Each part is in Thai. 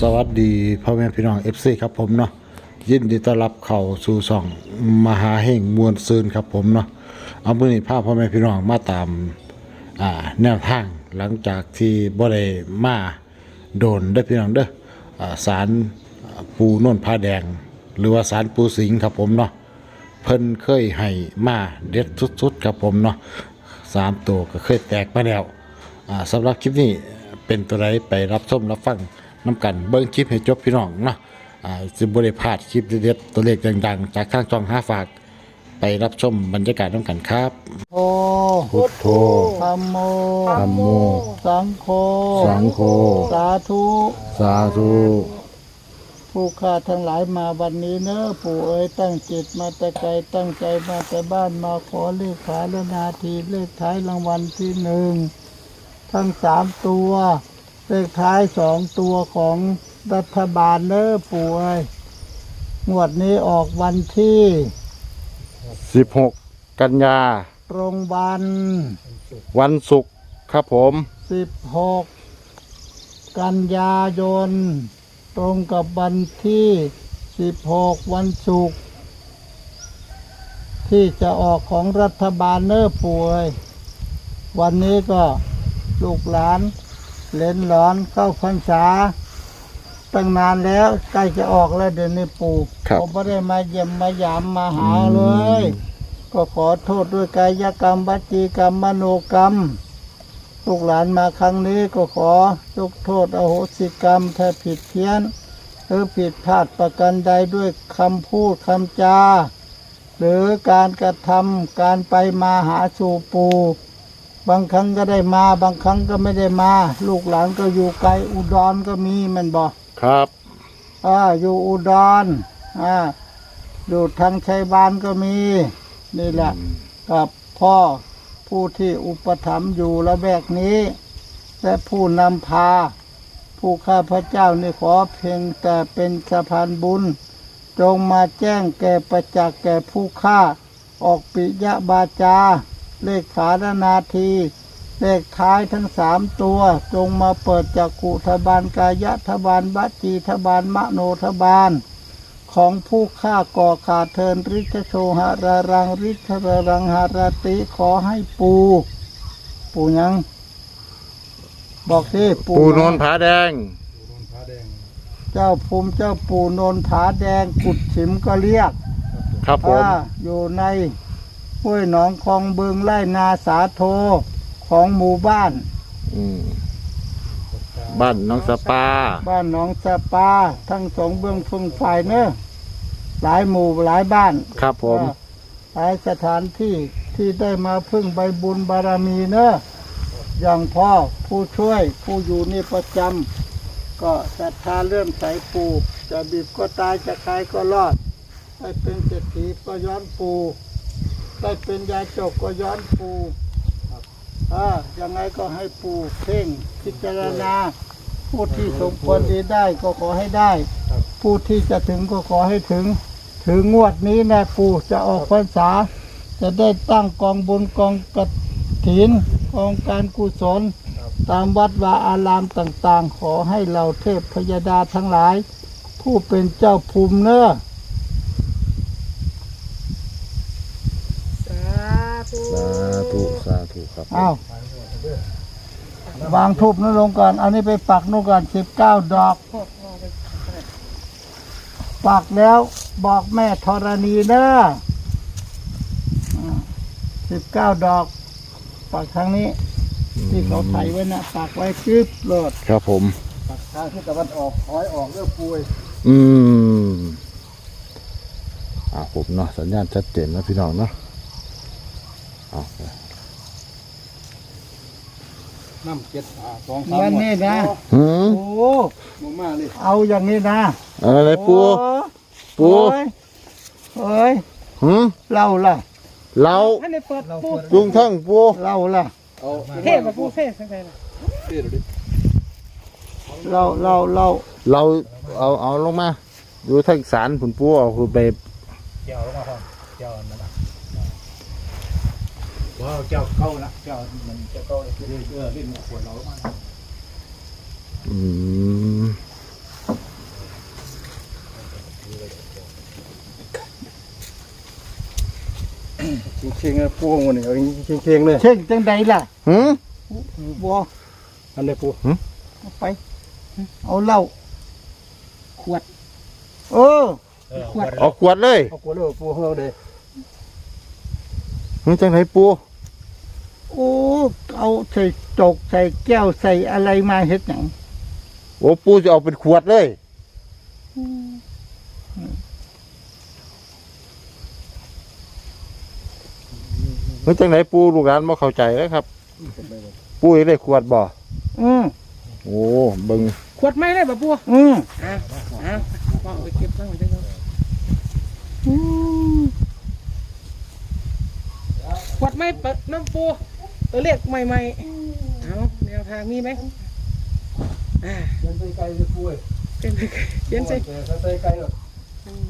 สวัสดีพ่อแม่พี่น้อง FC ครับผมเนาะยินดีต้อนรับเข้าสู่ช่องมหาเฮงมวลซืนครับผมเนาะเอามื้อนี้พาพ่อแม่พี่น้องมาตามอ่าแนวทางหลังจากที่บ่ได้มาโดนได้พี่น้องเด้ออ่าศาลปูน่นผ้าแดง หรือว่าศาลปูสิงครับผมเนาะเพิ่นเคยให้มาเด็ดสุดๆครับผมเนาะสามตัวก็เคยแตกมาแล้วอ่าสำหรับคลิปนี้เป็นตัวไรไปรับชมรับฟัง น้ำกันเบิ้งคลิปให้จบพี่น้องเนาะอ่าจะบริพลาดคลิปเด็ดๆตัวเลขดังๆ จากข้างจองห้าฝาก ไปรับชมบรรยากาศน้ำกันครับโอ้พุทโธธัมโม ธัมโม สังโฆ สังโฆ สาธุ สาธุ ผู้ข้าทั้งหลายมาวันนี้เนอะปู่เอ๋ยตั้งจิตมาแต่ไกลตั้งใจมาแต่บ้านมาขอเลขขายและนาทีเลขท้ายรางวัลที่หนึ่ง ทั้งสามตัว เลขท้ายสองตัวของรัฐบาลเนอะปู่เอ๋ยงวดนี้ออกวันที่ สิบหกกันยา ตรงวันวันศุกร์ครับผม สิบหกกันยายน ตรงกับวันที่สิบหกวันศุกร์ที่จะออกของรัฐบาลเนอป่วย วันนี้ก็ลูกหลาน เล่นหลอนเข้าพรรษาตั้งนานแล้วใกล้จะออกแล้วเดี๋ยวนี้ปู่ครับ ผมไม่ได้มาเยี่ยมมายามมาหาเลย ก็ขอโทษด้วยกายกรรมวจีกรรมมโนกรรมลูกหลานมาครั้งนี้ก็ขอยกโทษอโหสิกรรมถ้าผิดเพี้ยนหรือผิดพลาดประกันใดด้วยคำพูดคำจา หรือการกระทำการไปมาหาสู่ปู บางครั้งก็ได้มา บางครั้งก็ไม่ได้มา ลูกหลานก็อยู่ไกลอุดรก็มีแมันบอกครับอ่าอยู่อุดรอ่าอยู่ทางชัยบานก็มี นี่แหละกับพ่อผู้ที่อุปถัมภ์อยู่ละแวกนี้ และผู้นำพา ผู้ข้าพระเจ้านี่ขอเพียงแต่เป็นสะพานบุญ จงมาแจ้งแก่ประจักษ์แก่ผู้ฆ่าออกปิยะบาจา เลขฝานาที เลขท้ายทั้งสามตัว จงมาเปิดจากกุทบาลกายะทบาลบัจีทบาลมโนทบาล ของผู้ฆ่าก่อขาดเทินริชโชหะรารังริชรารังหาราติขอให้ปู ปูหยัง บอกที่ปูโนนผาแดง เจ้าภูมิเจ้าปู่โนนผาแดงกุดฉิมก็เรียก ครับผมว่าอยู่ใน ห้วยหนองคลองบึงไร่นาสาโทของหมู่บ้าน อืมบ้านน้องสปา บ้านหนองสะปา ทั้งสองเบื้องฟงฝ่ายเนอะหลายหมู่หลายบ้านครับผม หลายสถานที่ที่ได้มาพึ่งใบบุญบารมีเนอะอย่างพ่อผู้ช่วยผู้อยู่นี่ประจำก็ศรัทธาเริ่มใสปูจะบีบก็ตายจะคายก็รอดได้เป็นเศรษฐีก็ย้อนปู ได้เป็นยาจกก็ย้อนปูอ่ายังไงก็ให้ปูเพ่งพิจารณา ผู้ที่สมควรดีได้ก็ขอให้ได้ ผู้ที่จะถึงก็ขอให้ถึง ถึงงวดนี้แน่ปู่จะออกพรรษา จะได้ตั้งกองบุญกองกถินกองการกุศล ตามวัดวาอารามต่างๆ ขอให้เราเทพพยดาทั้งหลาย ผู้เป็นเจ้าภูมิเนอสาธุ สาธุสาธุ ครับอ้าววางทูบนั้นลงก่อนเอานี้ไปปักนู่นก่อนสิบเก้าดอก ปักแล้วบอกแม่ธรณีเนอะสิบเก้าดอก ปักทางนี้ ที่เขาไถไว้นะปักไว้จึ๊บโหลดครับผม ปักทางที่ตะวันออกถอยออกเรื่องปุยอืมอ่าผมเนาะสัญญาณชัดเจนนะพี่น้องเนาะเอา น้ำเจ็ดหาสองสามวันนี้นะ หืมโอ้หมูมาเลยเอาอย่างนี้นะอะไรปูโอ้ปูเอ้ยเอ้ยหืมเล่าล่ะเราให้ในเปิดปูจุงทั้งปู เล่าล่ะเอาเทพกับปูเทพใช่ไหมล่ะเทศดิเล่าเล่าเล่าเราเอาเอาลงมาอยู่ทางสารผุนปูเอาคือไปเจ้าลงมาพอเจ้านั่นน่ะว้าวเจ้าเข้านะเจ้ามันเจ้าเข้าเออเออเล่นขวดเราลงมาอืมงๆนะปูของมันนี่เอาเข่งๆเลยเช่งจังใดล่ะหืมบัวอันนี้ có cho câu nè cho mình cho câu là đưa bên mộ của lối mà. Ừ. chiên chiên pua ngồi này chiên chiên này chiên trên đây là. Hử? Pua. Anh đây pua. Hử? Phải. Ao lâu quạt. Ô. Ờ, quạt. ô ờ, quạt đây. Ô quạt rồi pua hơn đây. มจังไหนปูโอ้เอาใส่จกใส่แก้วใส่อะไรมาเฮ็ดหยังโอ้ปูจะเอาเป็นขวดเลยหืมจังไหนปูลูกหลานบ่เข้าใจแล้วครับ ปูอยากได้ขวดบ่อืมโอ้เบิ่งขวดไม่ได้ป่ะปูอืมอ้าวอ้าววางไปเก็บตั้งไว้ได้แล้วอืม ขวดไม่เปิดน้ำปูตัวเลขใหม่ๆเอาแนวทางมีไหมอ่าเดินไปไกลเลยปูเอ้ยเป็นเขียนใส่แต่ถ้าไปไกลเนาะอืม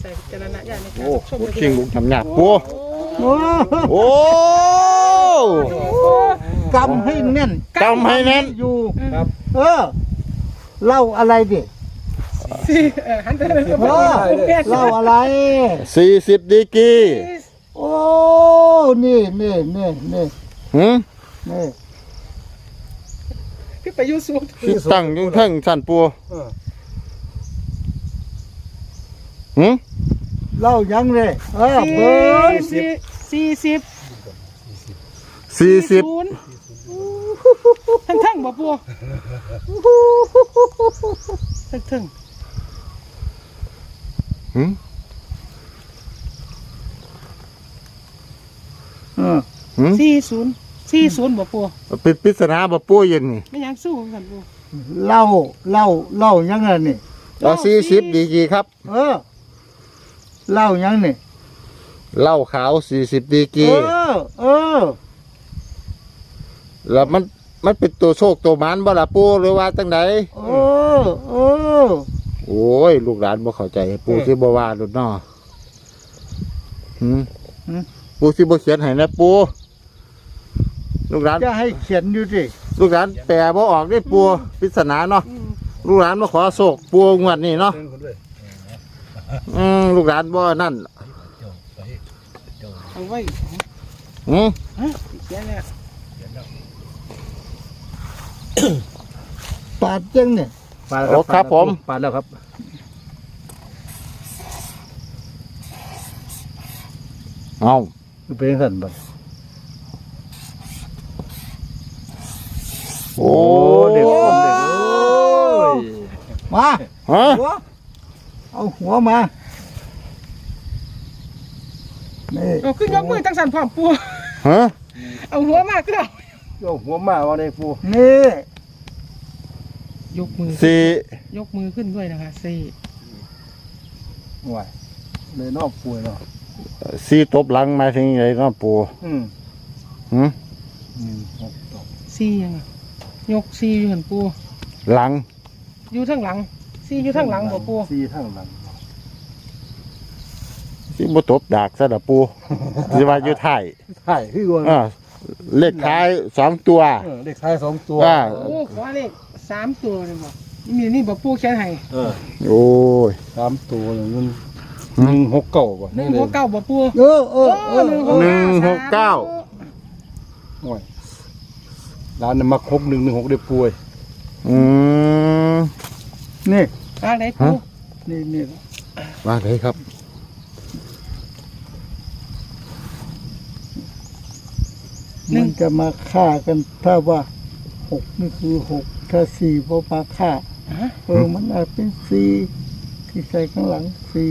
ใส่พิจารณญาณในการโอ้รับชมพูดนะจริงลูกทำหยาบปูโอ้โอ้กำให้แน่นจำให้แน่นอยู่ ครับ เออเหล้าอะไรดิ สิเออหันไปเลยเออเหล้าอะไร สี่สิบดีกรีโอ้ นี่นี่นี่นี่หืมนี่พี่ไปอยูสูงที่ตั้งอยุ่งเทิงสั่นปูเออหืมเหล้ายังเลยเออสี่เบิ้งสิบสี่สิบสี่สิบศูนย์ทั้งทั้งๆบ่ปูทั้งทั้ง หืมเออหืมสี่ศูนย์สี่ศูนย์บ่ปูปิดปริศนาบ่ปูเย็นนี่ไม่ยังสู้กันปูเหล้าเหล้าเหล้ายังไงนี่ เอาสี่สิบดีกรีครับ เออเหล้ายังนี่เหล้าขาวสี่สิบดีกรีเออเออ แล้วมันมันเป็นตัวโชคตัวหมันบ่ล่ะปูหรือว่าจังไดเออ เออ โอ้ย ลูกหลานบ่เข้าใจ ปูสิบ่ว่าดุดน้อหืมหืมปูสิบ่เขียนให้นะปู ลูกหลาน จะให้เขียนอยู่ดิลูกหลานแปลบ่ออกได้ปูปริศนาเนาะ ลูกหลานมาขอโชคปูงวดนี้เนาะเดินคนด้วยอืมลูกหลานบ่นั่นเอาไว้อืมฮะเขียนเนี่ยปาดจังเนี่ย ปาดโอ้ครับผมปาดแล้วครับเอาเป็นสั่นบ่โอ้เด็กผมเด็กโอ้ยมาฮะหัวเอาหัวมานี่เอาขึ้นยกมือตั้งสันพร้อมปูฮะเอาหัวมากก็ได้โยกหัวมาว่าได้ปูนี่ ยกมือสี่ยกมือขึ้นด้วยนะคะสี่ไหวเลยนอกปูเนาะสี่ตบหลังหมายถึงไงเนาะปูอืมหืมอืมหกดอกสี่ยังไงยกสี่อยู่หันปูหลัง อยู่ทั้งหลังสี่อยู่ทั้งหลังบ่ปูสี่ทั้งหลังสิบ่ตบดากซะดอกปู สิว่าอยู่ท้ายใช่คือว่าอ่าเลขท้ายสองตัว เออเด็กชายสองตัว อ่า โอ้ขอเลข สามตัวเลยบ่นี่นี่บ่ปูเขียนให้เออโอ้ย สามตัวเลยมันหนึ่งหกเก้าบ่หนึ่งเลยหัวเก้าบ่ปูเออเออเออหนึ่งหนึ่งหกเก้าโอ้ยร้านน่ะมักหกหนึ่งหนึ่งหกได้ป่วยอืมนี่อะไรปูฮะนี่นี่ว่าเลยครับมันจะมาฆ่ากันถ้าว่า หกนี่คือหกถ้าสี่พอมาฆ่าฮะเออมันอาจเป็นสี่ที่ใส่ข้างหลังสี่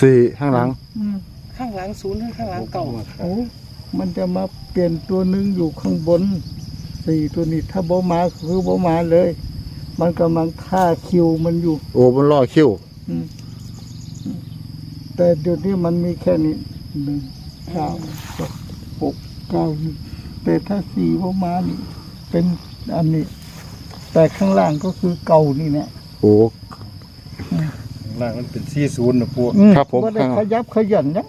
สี่ข้างหลัง อืมข้างหลังศูนย์ข้างหลังเก่าโอ้มันจะมาเปลี่ยนตัวหนึ่งอยู่ข้างบนสี่ตัวนี้ถ้าบ่มาคือบ่มาเลย มันกำลังฆ่าคิวมันอยู่ โอ้มันล่อคิ้วอืมอืมแต่เดี๋ยวนี้มันมีแค่นี้หนึ่งเก้าสองหกเก้าหนึ่งแต่ถ้าสี่พอมานี่เป็น อันนี้ แต่ข้างล่างก็คือเก่านี่เนี่ยโอ้ ล่างมันเป็นสี่ศูนย์นะปูอืครับผม ได้ขยับขยันนะ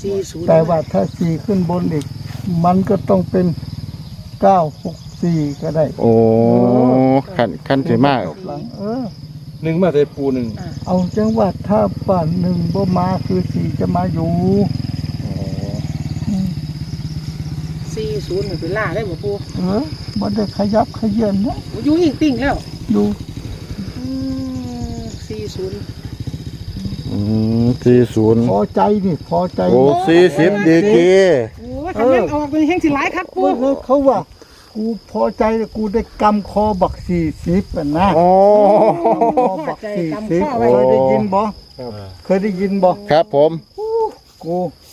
สี่ศูนย์แต่ว่าถ้าสี่ขึ้นบนอีก มันก็ต้องเป็นเก้าหกสี่ก็ได้โอ้ขันขันสิมากหลังเออ หนึ่งมาใส่ปูหนึ่งเอาจังว่าถ้าป่านหนึ่งบ่มาคือสี่จะมาอยู่ อ๋อ อืม สี่ศูนย์เป็นล่าได้บ่ปูเออบ่ได้ขยับขยื่นนะอยู่อีกติ่งแล้วดูสี่ศูนย์อืมสี่ศูนย์พอใจนี่พอใจโอ้สี่สิบดีกีโอ้ยทำยังออกเป็นแห้งสิหลายครับปูเว้ยเว้ยเขาว่ากูพอใจแล้วกูได้กำคอบักสี่สิบอะนะโอ้คอบักสี่สิบเคยได้ยินบ่เคยได้ยินบ่ครับผมกูอืม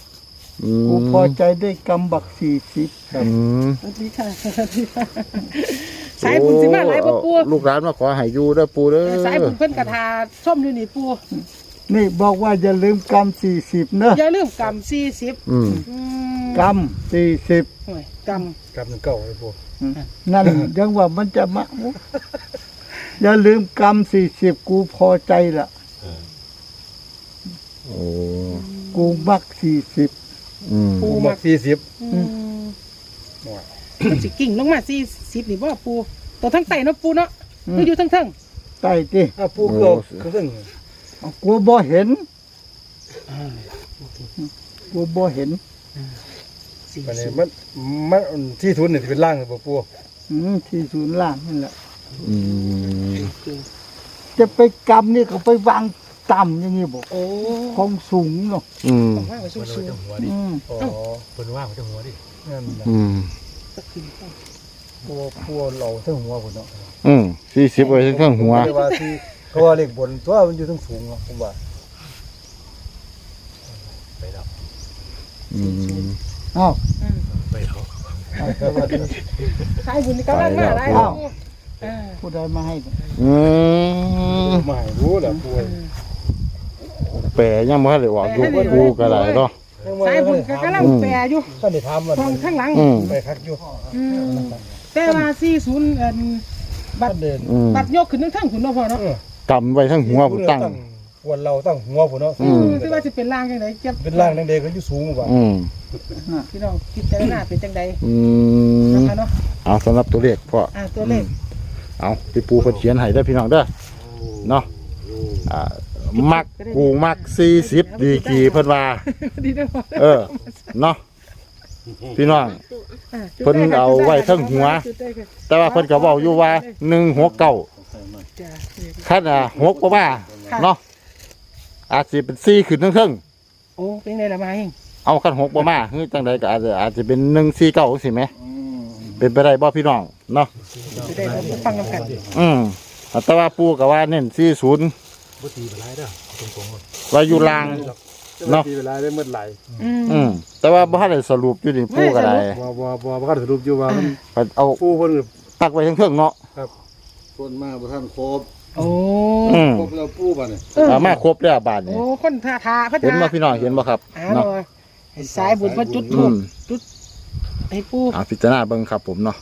กูพอใจได้กำบักสี่สิบอืมสวัสดีค่ะสวัสดีค่ะสายบุญสิมาหลายบ่ปูลูกหลานมาขอให้อยู่เด้อปูเด้อสายบุญเพิ่นกระทาส้มอยู่นี่ปูนี่บอกว่าอย่าลืมกำสี่สิบเนอะอย่าลืมกำสี่สิบอืมกำสี่สิบโอ้ยกกลับหนึ่งเก้าเลยปูนั่นยังว่ามันจะมาอย่าลืมกำสี่สิบกูพอใจละโอ้กูมักสี่สิบ อืมำปูปูมามาสี่สิบอืมมันสิกิ่งลงมาสี่สิบนี่บ่ปูตัวทั้งไตเนาะปูเนาะก็อยู่ทั้งทั้งใต้ดิอะปูเกี่ยวก็ซึ่งกูบ่เห็นกูบ่เห็นสี่อันนี้สิบมันมันที่ทุนเนี่ยเป็นล่างเลยปูปูอืมที่ศูนย์ล่างนั่นแหละอืมจะไปกำนี่เขาไปวาง ต่ำอย่างนี้บอกโอ้ของสูงเนาะอืมว่าไปสู้อืมอ๋อเป็นว่างจะหัวดินั่นแหละอืมปูปูเราทั้งหัวผมเนาะอืมสี่สิบไว้ทั้งเครื่องหัวเรียกว่าที่เขาว่าเลขบนตัวมันอยู่ทั้งสูงเนาะผมว่าไปแล้วอืมอ้าวไปแล้วสายบุญนี่กำลังมาหลายอ้าวปูเออผู้ใดมาให้เนี่ยอืมไม่รู้แหละปู แปรยังบ่ทันได้ออกอยู่ปูก็ได้เนาะสายบุญก็กำลังแปรอยู่ท่านได้ทำมันทองข้างหลังอืมไปคักอยู่อืมแต่ว่าสี่ศูนย์เอิ่นบัตรเดินอืมบัตรยกขึ้นทั้งทั้งขุนเนาะพ่อเนาะกำไว้ทั้งหัวผมตั้งวันเราตั้งหัวผมเนาะอืมที่ว่าจะเป็นร่างจังไดเก็บเป็นร่างแดงๆก็อยู่สูงกว่าอืมพี่น้องคิดจารณาเป็นจังไดอืนะมคะเนาะเอาสำหรับตัวเลขพ่อ อ่าตัวเลขเอาพี่ปูเพิ่นเขียนให้เด้อพี่น้องเด้อเนาะอ่า มักกูมัก40ดีกรีเพิ่นว่า ดีเด้อพ่อเออเนาะพี่น้องอ่าเพิ่นเอาไว้เทิงหัวจุดได้ค่ะแต่ว่าเพิ่นก็เว้าอยู่ว่า169จ้ะคันอะ6บ่มาเนาะอาจสิเป็น4ขึ้นเทิงโอ้เป็นไงล่ะมาเองๆเอาคัน6บ่มาคือจังไดก็อาจจะอาจจะเป็น149จังซี่แหมเป็นไปได้บ่พี่น้องเนาะ จะได้มาฟังกันกันอืมแต่ว่าปู่ก็ว่าเน้น40 บ่ตีไปหลายเด้อตรงๆหมดว่าอยู่ล่าง เนาะ ตีไปหลายได้เมื่อไหร่อืม อืมแต่ว่าบ่ทันได้สรุปอยู่นี่ปู่ก็ได้บ่บ่บ่บ่ก็สรุปอยู่ว่ามันเพิ่นเอาปูเพิ่นตักไว้ทั้งเครื่องเนาะคนมาบ่ทันครบโอ้อืมครบแล้วปู้บ่เนี่ยเอามาครบแล้วบาทนี่โอ้คนท่าทาเขาเห็นทาบ่พี่น้องเห็นบ่ครับอ่าเนาะเลยให้สายบุญมาจุดอืทูบมจุดให้ปู เอาพิจารณาเบิ่งครับผมเนาะ